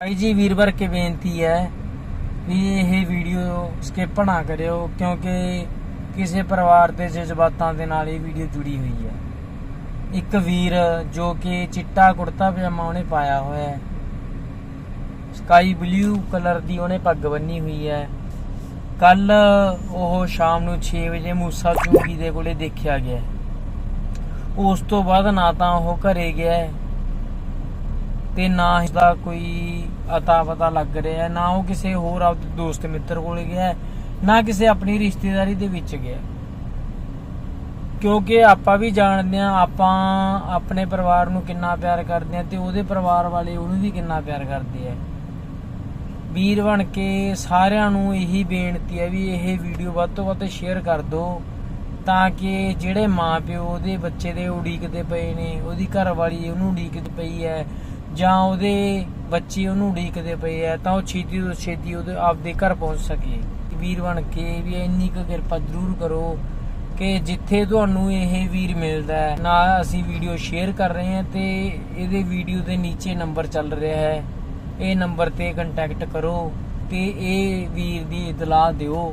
ਭਾਈ ਜੀ, ਵੀਰ ਵਰ ਕੇ ਬੇਨਤੀ ਹੈ ਵੀ ਇਹ ਵੀਡੀਓ ਸਕਿਪ ਨਾ ਕਰਿਓ, ਕਿਉਂਕਿ ਕਿਸੇ ਪਰਿਵਾਰ ਦੇ ਜਜ਼ਬਾਤਾਂ ਦੇ ਨਾਲ ਇਹ ਵੀਡੀਓ ਜੁੜੀ ਹੋਈ ਹੈ। ਇੱਕ ਵੀਰ ਜੋ ਕਿ ਚਿੱਟਾ ਕੁੜਤਾ ਪਜਾਮਾ ਉਹਨੇ ਪਾਇਆ ਹੋਇਆ ਹੈ। ਸਕਾਈ ਬਲੂ ਕਲਰ ਦੀ ਉਹਨੇ ਪੱਗ ਬੰਨੀ ਹੋਈ ਹੈ। ਕੱਲ ਉਹ ਸ਼ਾਮ ਨੂੰ 6 ਵਜੇ ਮੂਸਾ ਚੂਗੀ ਦੇ ਕੋਲੇ ਦੇਖਿਆ ਗਿਆ। ਉਸ ਤੋਂ ਬਾਅਦ ਨਾ ਤਾਂ ਉਹ ਘਰੇ ਗਿਆ ਤੇ ਨਾ ਇਸਦਾ ਕੋਈ ਅਤਾ ਪਤਾ ਲੱਗ ਰਿਹਾ, ਨਾ ਉਹ ਕਿਸੇ ਹੋਰ ਆਪਦੇ ਦੋਸਤ ਮਿੱਤਰ ਕੋਲੇ ਗਿਆ, ਨਾ ਕਿਸੇ ਆਪਣੀ ਰਿਸ਼ਤੇਦਾਰੀ ਦੇ ਵਿੱਚ ਗਿਆ। ਕਿਉਂਕਿ ਆਪਾਂ ਵੀ ਜਾਣਦੇ ਆ ਆਪਾਂ ਆਪਣੇ ਪਰਿਵਾਰ ਨੂੰ ਕਿੰਨਾ ਪਿਆਰ ਕਰਦੇ ਆ ਤੇ ਉਹਦੇ ਪਰਿਵਾਰ ਵਾਲੇ ਉਹਨੂੰ ਵੀ ਕਿੰਨਾ ਪਿਆਰ ਕਰਦੇ ਆ। ਵੀਰ ਬਣ ਕੇ ਸਾਰਿਆਂ ਨੂੰ ਇਹੀ ਬੇਨਤੀ ਹੈ ਵੀ ਇਹ ਵੀਡੀਓ ਵੱਧ ਤੋਂ ਵੱਧ ਸ਼ੇਅਰ ਕਰ ਦਿਓ, ਤਾਂ ਕਿ ਜਿਹੜੇ ਮਾਪਿਓ ਉਹਦੇ ਬੱਚੇ ਦੇ ਉਡੀਕਦੇ ਪਏ ਨੇ, ਉਹਦੀ ਘਰ ਵਾਲੀ ਉਹਨੂੰ ਉਡੀਕਦੀ ਪਈ ਹੈ ਜਾਂ ਉਹਦੇ ਬੱਚੇ ਉਹਨੂੰ ਉਡੀਕਦੇ ਪਏ ਹੈ ਤਾਂ ਉਹ ਛੇਤੀ ਤੋਂ ਛੇਤੀ ਉਹਦੇ ਆਪਦੇ ਘਰ ਪਹੁੰਚ ਸਕੇ। ਵੀਰ ਬਣ ਕੇ ਵੀ ਇੰਨੀ ਕੁ ਕਿਰਪਾ ਜ਼ਰੂਰ ਕਰੋ ਕਿ ਜਿੱਥੇ ਤੁਹਾਨੂੰ ਇਹ ਵੀਰ ਮਿਲਦਾ ਹੈ ਨਾ ਅਸੀਂ ਵੀਡੀਓ ਸ਼ੇਅਰ ਕਰ ਰਹੇ ਹਾਂ ਤੇ ਇਹਦੇ ਵੀਡੀਓ ਦੇ ਨੀਚੇ ਨੰਬਰ ਚੱਲ ਰਿਹਾ ਹੈ। ਇਹ ਨੰਬਰ ਤੇ ਕੰਟੈਕਟ ਕਰੋ ਤੇ ਇਹ ਵੀਰ ਦੀ ਇਤਲਾਹ ਦਿਓ।